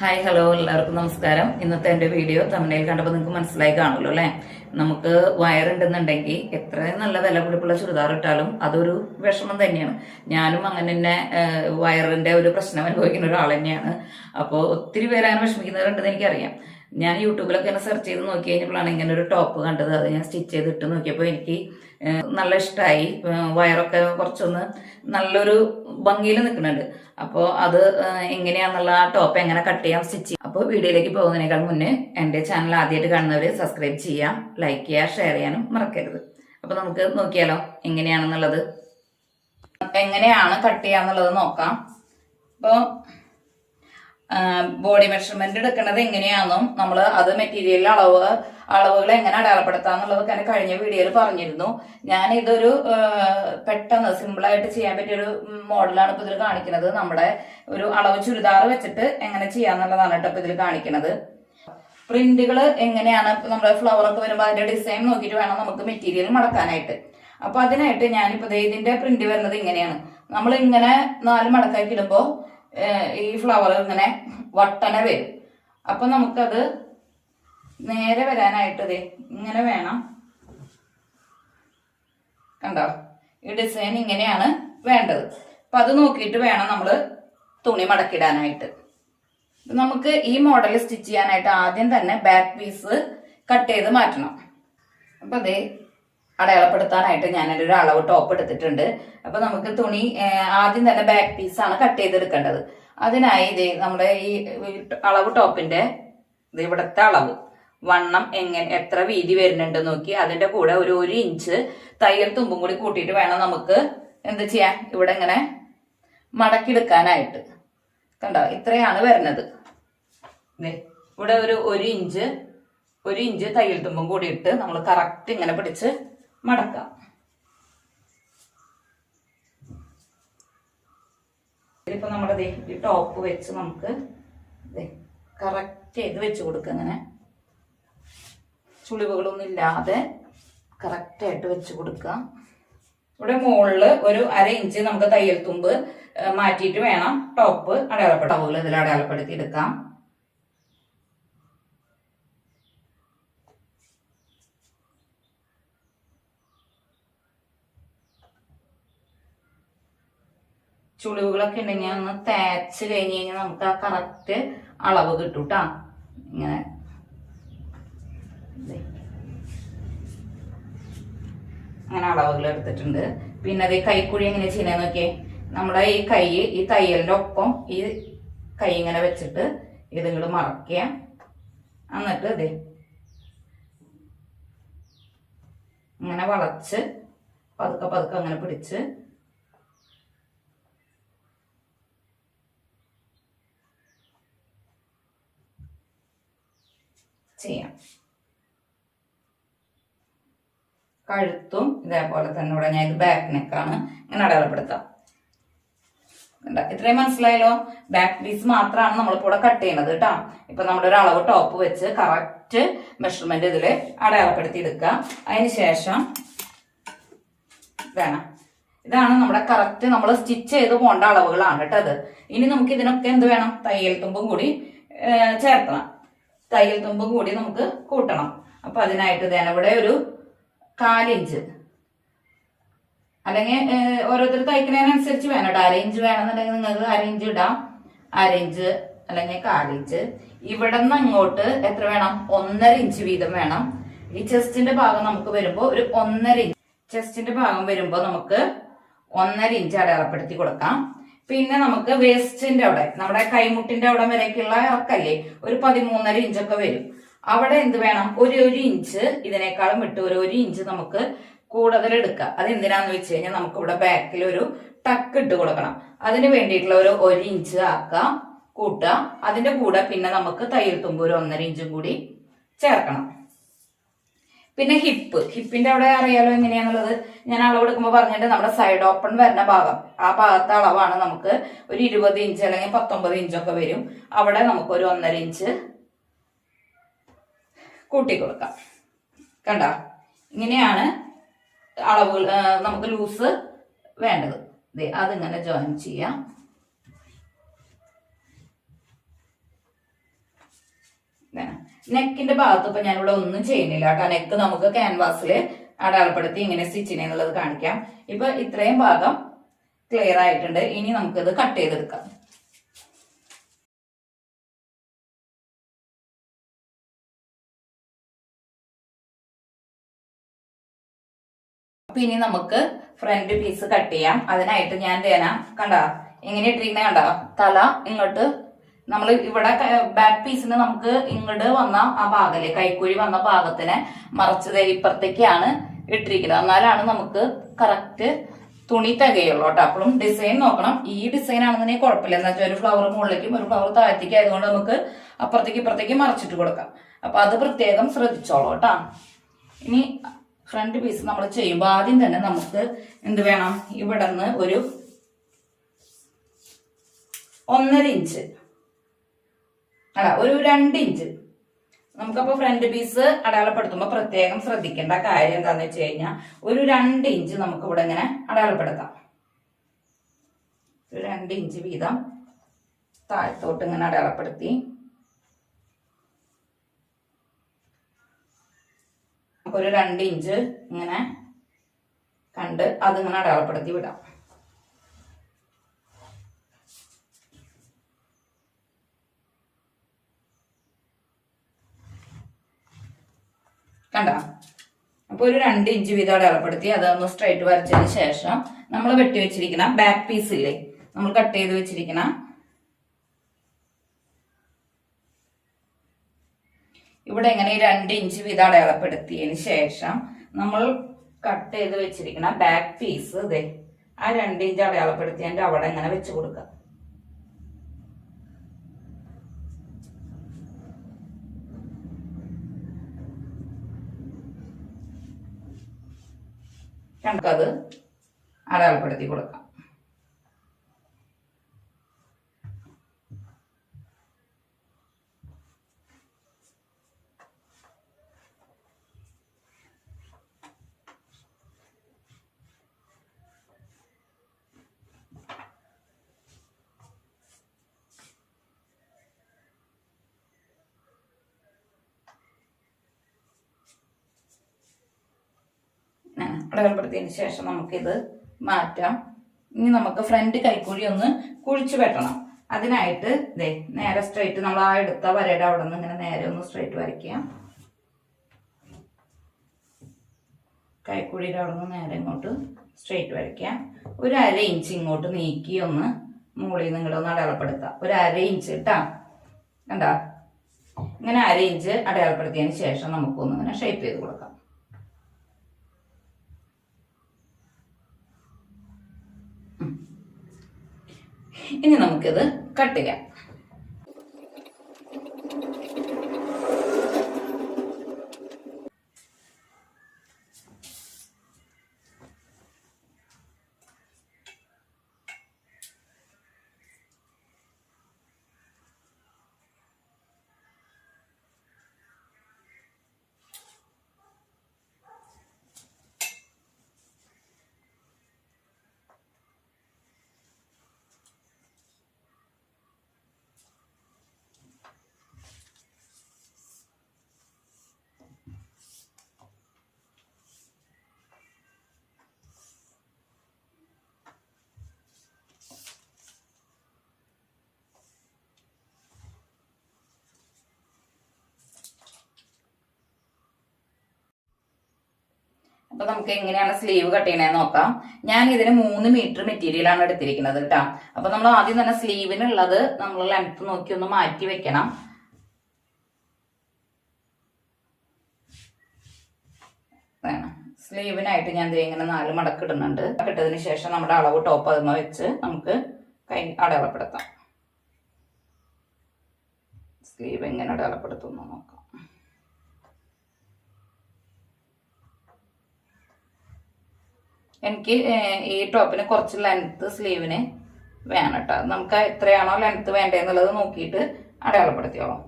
Hi hello എല്ലാവർക്കും നമസ്കാരം. ഇന്നത്തെ എന്റെ വീഡിയോ തമിഴിൽ കണ്ടപ്പോൾ നിങ്ങൾക്ക് മനസ്സിലായി കാണുമല്ലോ അല്ലെ? നമുക്ക് വയറുണ്ടെന്നുണ്ടെങ്കിൽ എത്ര നല്ല വില പിടിപ്പുള്ള ചുരിദാർ ഇട്ടാലും അതൊരു വിഷമം തന്നെയാണ്. ഞാനും അങ്ങനെ തന്നെ വയറിന്റെ ഒരു പ്രശ്നം അനുഭവിക്കുന്ന ഒരാൾ തന്നെയാണ്. അപ്പോൾ ഒത്തിരി പേര് അങ്ങനെ വിഷമിക്കുന്നവരുണ്ടെന്ന് എനിക്കറിയാം. ഞാൻ യൂട്യൂബിലൊക്കെ ഇങ്ങനെ സെർച്ച് ചെയ്ത് നോക്കി കഴിഞ്ഞപ്പോഴാണ് ഇങ്ങനെ ഒരു ടോപ്പ് കണ്ടത്. അത് ഞാൻ സ്റ്റിച്ച് ചെയ്തിട്ട് നോക്കിയപ്പോൾ എനിക്ക് നല്ല ഇഷ്ടമായി വയറൊക്കെ കുറച്ചൊന്ന് നല്ലൊരു ഭംഗിയിൽ നിൽക്കുന്നുണ്ട്. അപ്പോൾ അത് എങ്ങനെയാണെന്നുള്ള ആ ടോപ്പ് എങ്ങനെ കട്ട് ചെയ്യാം സ്റ്റിച്ച് ചെയ്യാം. അപ്പോൾ വീഡിയോയിലേക്ക് പോകുന്നതിനേക്കാൾ മുന്നേ എന്റെ ചാനൽ ആദ്യമായിട്ട് കാണുന്നവർ സബ്സ്ക്രൈബ് ചെയ്യാം ലൈക്ക് ചെയ്യാം ഷെയർ ചെയ്യാനും മറക്കരുത്. അപ്പോൾ നമുക്ക് നോക്കിയാലോ എങ്ങനെയാണെന്നുള്ളത്. എങ്ങനെയാണ് കട്ട് ചെയ്യാന്നുള്ളത് നോക്കാം. അപ്പോൾ ബോഡി മെഷർമെന്റ് എടുക്കുന്നത് എങ്ങനെയാണെന്നും നമ്മൾ അത് മെറ്റീരിയൽ അളവ് അളവുകൾ എങ്ങനെ അടയാളപ്പെടുത്താന്നുള്ളതൊക്കെ എന്നെ കഴിഞ്ഞ വീഡിയോയിൽ പറഞ്ഞിരുന്നു. ഞാൻ ഇതൊരു പെട്ടെന്ന് സിമ്പിളായിട്ട് ചെയ്യാൻ പറ്റിയൊരു മോഡലാണ് ഇപ്പൊ ഇതിൽ കാണിക്കുന്നത് നമ്മുടെ ഒരു അളവ് ചുരിദാർ വെച്ചിട്ട് എങ്ങനെ ചെയ്യാന്നുള്ളതാണ് കേട്ടോ ഇപ്പൊ ഇതിൽ കാണിക്കുന്നത് പ്രിന്റുകൾ എങ്ങനെയാണ് നമ്മുടെ ഫ്ലവർ ഒക്കെ വരുമ്പോൾ അതിന്റെ ഡിസൈൻ നോക്കിയിട്ട് വേണം നമുക്ക് മെറ്റീരിയൽ മടക്കാനായിട്ട്. അപ്പൊ അതിനായിട്ട് ഞാനിപ്പോ ഇതിന്റെ പ്രിന്റ് വരുന്നത് ഇങ്ങനെയാണ്. നമ്മൾ ഇങ്ങനെ നാല് മടക്കാക്കി ഇടുമ്പോ ഏഹ്, ഈ ഫ്ലവർ ഇങ്ങനെ വട്ടന വരും. അപ്പൊ നമുക്കത് നേരെ വരാനായിട്ട് ദേ ഇങ്ങനെ വേണം. കണ്ടോ? ഈ ഡിസൈൻ ഇങ്ങനെയാണ് വേണ്ടത്. അപ്പൊ അത് നോക്കിയിട്ട് വേണം നമ്മൾ തുണി മടക്കിടാനായിട്ട്. നമുക്ക് ഈ മോഡൽ സ്റ്റിച്ച് ചെയ്യാനായിട്ട് ആദ്യം തന്നെ ബാക്ക് പീസ് കട്ട് ചെയ്ത് മാറ്റണം. അപ്പൊ അതേ അടയാളപ്പെടുത്താനായിട്ട് ഞാനൊരു ഒരു അളവ് ടോപ്പ് എടുത്തിട്ടുണ്ട്. അപ്പോൾ നമുക്ക് തുണി ആദ്യം തന്നെ ബാക്ക് പീസാണ് കട്ട് ചെയ്തെടുക്കേണ്ടത്. അതിനായി ഇത് നമ്മുടെ ഈ അളവ് ടോപ്പിന്റെ ഇത് ഇവിടുത്തെ അളവ്. വണ്ണം എങ്ങനെ എത്ര വീതി വരുന്നുണ്ട് നോക്കി അതിന്റെ കൂടെ ഒരു ഒരു ഇഞ്ച് തയ്യൽ തുമ്പും കൂടി കൂട്ടിയിട്ട് വേണം നമുക്ക് എന്ത് ചെയ്യാൻ? ഇവിടെ ഇങ്ങനെ മടക്കിയെടുക്കാനായിട്ട്. കണ്ടോ? ഇത്രയാണ് വരുന്നത്. ഇവിടെ ഒരു ഒരു ഇഞ്ച് ഒരു ഇഞ്ച് തയ്യൽ തുമ്പും കൂടി ഇട്ട് നമ്മൾ കറക്റ്റ് ഇങ്ങനെ പിടിച്ച് മടക്കാം ഇതിപ്പോ നമ്മുടെ ഈ ടോപ്പ് വെച്ച് നമുക്ക് കറക്റ്റ് ചെയ്ത് വെച്ച് കൊടുക്കുക അങ്ങനെ ചുളിവുകളൊന്നും ഇല്ലാതെ കറക്റ്റായിട്ട് വെച്ച് കൊടുക്കുക. ഇവിടെ മുകളിൽ ഒരു അര ഇഞ്ച് നമുക്ക് തയ്യൽ തുമ്പ് മാറ്റിയിട്ട് വേണം. ടോപ്പ് അടയാളപ്പെട്ട അതുപോലെ ഇതിൽ അടയാളപ്പെടുത്തി എടുക്കാം. ചുളിവുകളൊക്കെ ഉണ്ടെങ്കിൽ ഒന്ന് തേച്ച് കഴിഞ്ഞ് കഴിഞ്ഞാൽ നമുക്ക് ആ കറക്റ്റ് അളവ് കിട്ടും കേട്ടാ ഇങ്ങനെ. അങ്ങനെ അളവുകൾ എടുത്തിട്ടുണ്ട്. പിന്നെ അത് കൈക്കുഴി എങ്ങനെ ചെയ്യുന്നത് നോക്കിയേ. നമ്മുടെ ഈ കൈ ഈ തയ്യലിന്റെ ഒപ്പം ഈ കൈ ഇങ്ങനെ വെച്ചിട്ട് ഇതിങ്ങോട്ട് മറക്കുക. എന്നിട്ട് അതെ ഇങ്ങനെ വളച്ച് പതുക്കെ പതുക്കെ അങ്ങനെ പിടിച്ച് ചെയ്യാം. കഴുത്തും ഇതേപോലെ തന്നെ ഇവിടെ ഞാൻ ഇത് ബാക്ക് നെക്കാണ് ഇങ്ങനെ അടയാളപ്പെടുത്താം? ഇത്രയും മനസ്സിലായല്ലോ? ബാക്ക് പീസ് മാത്രമാണ് നമ്മളിപ്പോൾ ഇവിടെ കട്ട് ചെയ്യുന്നത് കേട്ടോ ഇപ്പൊ നമ്മുടെ ഒരു അളവ് ടോപ്പ് വെച്ച് കറക്റ്റ് മെഷർമെന്റ് ഇതിൽ അടയാളപ്പെടുത്തി എടുക്കുക അതിന് ശേഷം വേണം. ഇതാണ് നമ്മുടെ കറക്റ്റ് നമ്മൾ സ്റ്റിച്ച് ചെയ്ത് പോകേണ്ട അളവുകളാണ് കേട്ടത് ഇനി നമുക്ക് ഇതിനൊക്കെ എന്ത് വേണം? തയ്യൽ തുമ്പും കൂടി ചേർക്കണം. തയ്യൽ തുമ്പും കൂടി നമുക്ക് കൂട്ടണം. അപ്പൊ അതിനായിട്ട് തന്നെ ഇവിടെ ഒരു കാലിഞ്ച്. അല്ലെങ്കിൽ ഓരോരുത്തർ തയ്ക്കുന്നതിനനുസരിച്ച് വേണം കേട്ടോ. അരയിഞ്ച് വേണമെന്നുണ്ടെങ്കിൽ നിങ്ങൾക്ക് അരയിഞ്ച് ഇടാം. അരയിഞ്ച് അല്ലെങ്കിൽ കാലിഞ്ച്. ഇവിടെ നിന്ന് അങ്ങോട്ട് എത്ര വേണം? ഒന്നര ഇഞ്ച് വീതം വേണം. ഈ ചെസ്റ്റിന്റെ ഭാഗം നമുക്ക് വരുമ്പോൾ ഒരു ഒന്നര ഇഞ്ച്. ചെസ്റ്റിന്റെ ഭാഗം വരുമ്പോൾ നമുക്ക് ഒന്നര ഇഞ്ച് അടയാളപ്പെടുത്തി കൊടുക്കാം. പിന്നെ നമുക്ക് വേസ്റ്റിന്റെ അവിടെ നമ്മുടെ കൈമുട്ടിന്റെ അവിടെ വരേക്കുള്ള ഇറക്കല്ലേ ഒരു പതിമൂന്നര ഇഞ്ചൊക്കെ വരും. അവിടെ എന്ത് വേണം? ഒരു ഒരു ഇഞ്ച് ഇതിനേക്കാളും വിട്ട് ഒരു ഒരു ഇഞ്ച് നമുക്ക് കൂടുതൽ എടുക്കാം അത് എന്തിനാന്ന് വെച്ച് കഴിഞ്ഞാൽ നമുക്ക് ഇവിടെ ബാക്കിൽ ഒരു ടക്ക് ഇട്ട് കൊടുക്കണം. അതിന് വേണ്ടിയിട്ടുള്ള ഒരു ഒരു ഇഞ്ച് ആക്കാം കൂട്ടുക. അതിന്റെ കൂടെ പിന്നെ നമുക്ക് തയ്യൽ തുമ്പ് ഒരു ഒന്നര ഇഞ്ചും കൂടി ചേർക്കണം. പിന്നെ ഹിപ്പ്. ഹിപ്പിന്റെ അവിടെ അറിയാലോ എങ്ങനെയാന്നുള്ളത്? ഞാൻ അളവ് എടുക്കുമ്പോൾ പറഞ്ഞിട്ട് നമ്മുടെ സൈഡ് ഓപ്പൺ വരുന്ന ഭാഗം. ആ ഭാഗത്തെ അളവാണ് നമുക്ക് ഒരു ഇരുപത് ഇഞ്ച് അല്ലെങ്കിൽ പത്തൊമ്പത് ഇഞ്ചൊക്കെ വരും. അവിടെ നമുക്ക് ഒരു ഒന്നര ഇഞ്ച് കൂട്ടി കൊടുക്കാം കണ്ട? ഇങ്ങനെയാണ് അളവുകൾ നമുക്ക് ലൂസ് വേണ്ടത്. അതിങ്ങനെ ജോയിൻ ചെയ്യാം. നെക്കിന്റെ ഭാഗത്ത് ഇപ്പൊ ഞാനിവിടെ ഒന്നും ചെയ്യുന്നില്ല കേട്ടോ. നെക്ക് നമുക്ക് ക്യാൻവാസിൽ അടയാളപ്പെടുത്തി ഇങ്ങനെ സ്റ്റിച്ച് ചെയ്യുന്നുള്ളത് കാണിക്കാം. ഇപ്പൊ ഇത്രയും ഭാഗം ക്ലിയർ ആയിട്ടുണ്ട്. ഇനി നമുക്കിത് കട്ട് ചെയ്തെടുക്കാം. അപ്പൊ ഇനി നമുക്ക് ഫ്രണ്ട് പീസ് കട്ട് ചെയ്യാം. അതിനായിട്ട് ഞാൻ തേന കണ്ട ഇങ്ങനെ ഇട്ടിരിക്കുന്ന കണ്ട തല ഇങ്ങോട്ട് നമ്മൾ ഇവിടെ ബാക്ക് പീസിന് നമുക്ക് ഇങ്ങോട്ട് വന്ന ആ ഭാഗല്ലേ കൈക്കുഴി വന്ന ഭാഗത്തിനെ മറച്ച് ഇപ്പുറത്തേക്കാണ് ഇട്ടിരിക്കുന്നത്. എന്നാലാണ് നമുക്ക് കറക്റ്റ് തുണി തികയുള്ളൂ കേട്ടോ. അപ്പോഴും ഡിസൈൻ നോക്കണം. ഈ ഡിസൈൻ ആണെന്നുണ്ടെങ്കിൽ കുഴപ്പമില്ല. എന്താ വെച്ചാൽ ഒരു ഫ്ലവർ മുകളിലേക്കും ഒരു ഫ്ലവർ താഴത്തേക്കും ആയതുകൊണ്ട് നമുക്ക് അപ്പുറത്തേക്ക് ഇപ്പുറത്തേക്ക് മറച്ചിട്ട് കൊടുക്കാം. അപ്പൊ അത് പ്രത്യേകം ശ്രദ്ധിച്ചോളൂ കേട്ടോ. ഇനി ഫ്രണ്ട് പീസ് നമ്മൾ ചെയ്യുമ്പോൾ ആദ്യം തന്നെ നമുക്ക് എന്ത് വേണം? ഇവിടെ നിന്ന് ഒരു ഒന്നര ഇഞ്ച് അല്ല ഒരു രണ്ട് ഇഞ്ച്. നമുക്കപ്പോ ഫ്രണ്ട് പീസ് അടയാളപ്പെടുത്തുമ്പോൾ പ്രത്യേകം ശ്രദ്ധിക്കേണ്ട കാര്യം എന്താന്ന് വെച്ച് കഴിഞ്ഞാൽ ഒരു രണ്ട് ഇഞ്ച് നമുക്ക് ഇവിടെ ഇങ്ങനെ അടയാളപ്പെടുത്താം. ഒരു രണ്ട് ഇഞ്ച് വീതം താഴത്തോട്ട് ഇങ്ങനെ അടയാളപ്പെടുത്തി. ഒരു രണ്ട് ഇഞ്ച് ഇങ്ങനെ കണ്ട് അതിങ്ങനെ അടയാളപ്പെടുത്തി വിടാം. കണ്ട? അപ്പൊ ഒരു രണ്ട് ഇഞ്ച് വീതം അടയാളപ്പെടുത്തി അതൊന്ന് സ്ട്രൈറ്റ് വരച്ചതിന് ശേഷം നമ്മൾ വെട്ടി വെച്ചിരിക്കുന്ന ബാക്ക് പീസ് ഇല്ലേ? നമ്മൾ കട്ട് ചെയ്ത് വെച്ചിരിക്കുന്ന ഇവിടെ ഇങ്ങനെ രണ്ട് ഇഞ്ച് വീതം അടയാളപ്പെടുത്തിയതിന് ശേഷം നമ്മൾ കട്ട് ചെയ്ത് വെച്ചിരിക്കുന്ന ബാക്ക് പീസ് ഇതേ ആ രണ്ട് ഇഞ്ച് അടയാളപ്പെടുത്തിയതിന്റെ അവിടെ ഇങ്ങനെ വെച്ച് കൊടുക്കുക നമുക്കത് അടയാളപ്പെടുത്തി കൊടുക്കാം. അടയാളപ്പെടുത്തിയതിന് ശേഷം നമുക്കിത് മാറ്റാം. ഇനി നമുക്ക് ഫ്രണ്ട് കൈക്കുഴി ഒന്ന് കുഴിച്ചു വെട്ടണം. അതിനായിട്ട് ദേ നേരെ സ്ട്രൈറ്റ് നമ്മൾ ആ എടുത്ത വരയുടെ അവിടെ നിന്ന് ഇങ്ങനെ നേരെ ഒന്ന് സ്ട്രൈറ്റ് വരയ്ക്കുക. കൈക്കുഴിയുടെ അവിടെ നിന്ന് നേരെ ഇങ്ങോട്ട് സ്ട്രൈറ്റ് വരയ്ക്കുക. ഒരു അര ഇഞ്ച് ഇങ്ങോട്ട് നീക്കി ഒന്ന് മുകളിൽ നിന്ന് ഇങ്ങോട്ട് ഒന്ന് അടയാളപ്പെടുത്താം ഒരു അര ഇഞ്ച് ഇട്ടാ കണ്ടാ? ഇങ്ങനെ അര ഇഞ്ച് അടയാളപ്പെടുത്തിയതിന് ശേഷം നമുക്കൊന്ന് ഇങ്ങനെ ഷേപ്പ് ചെയ്ത് കൊടുക്കാം. ഇനി നമുക്കിത് കട്ട് ചെയ്യാം. അപ്പൊ നമുക്ക് എങ്ങനെയാണ് സ്ലീവ് കട്ട് ചെയ്യണേന്ന് നോക്കാം. ഞാൻ ഇതിന് മൂന്ന് മീറ്റർ മെറ്റീരിയൽ ആണ് എടുത്തിരിക്കുന്നത് കേട്ടോ അപ്പൊ നമ്മൾ ആദ്യം തന്നെ സ്ലീവിനുള്ളത് നമ്മൾ ലെങ്ത് നോക്കി ഒന്ന് മാറ്റി വെക്കണം. സ്ലീവിനായിട്ട് ഞാൻ ഇങ്ങനെ നാല് മടക്ക് ഇടുന്നുണ്ട്. ഇട്ടതിന് ശേഷം നമ്മുടെ അളവ് ടോപ്പ് അതിന് വെച്ച് നമുക്ക് കൈ അടയാളപ്പെടുത്താം. സ്ലീവ് എങ്ങനെ അടയാളപ്പെടുത്തുന്നു നോക്കാം. എനിക്ക് ഈ ടോപ്പിന് കുറച്ച് ലെങ്ത്ത് സ്ലീവിന് വേണം കേട്ടോ. നമുക്ക് എത്രയാണോ ലെങ്ത്ത് വേണ്ടതെന്നുള്ളത് നോക്കിയിട്ട് അടയാളപ്പെടുത്തിയോളാം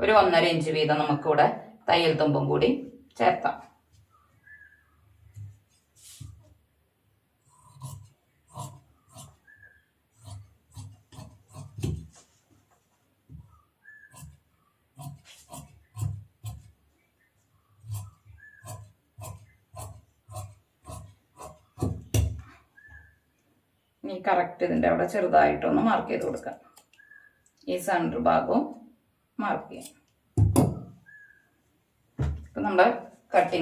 ഒരു ഒന്നര ഇഞ്ച് വീതം നമുക്കിവിടെ തയ്യൽ തുമ്പും കൂടി ചേർത്താം. ഈ കറക്റ്റ് ഇതിന്റെ അവിടെ ചെറുതായിട്ടൊന്ന് മാർക്ക് ചെയ്ത് കൊടുക്കാം. ഈ സെന്റർ ഭാഗവും മാർക്ക് ചെയ്യാം. ഇപ്പം നമ്മുടെ കട്ടിങ്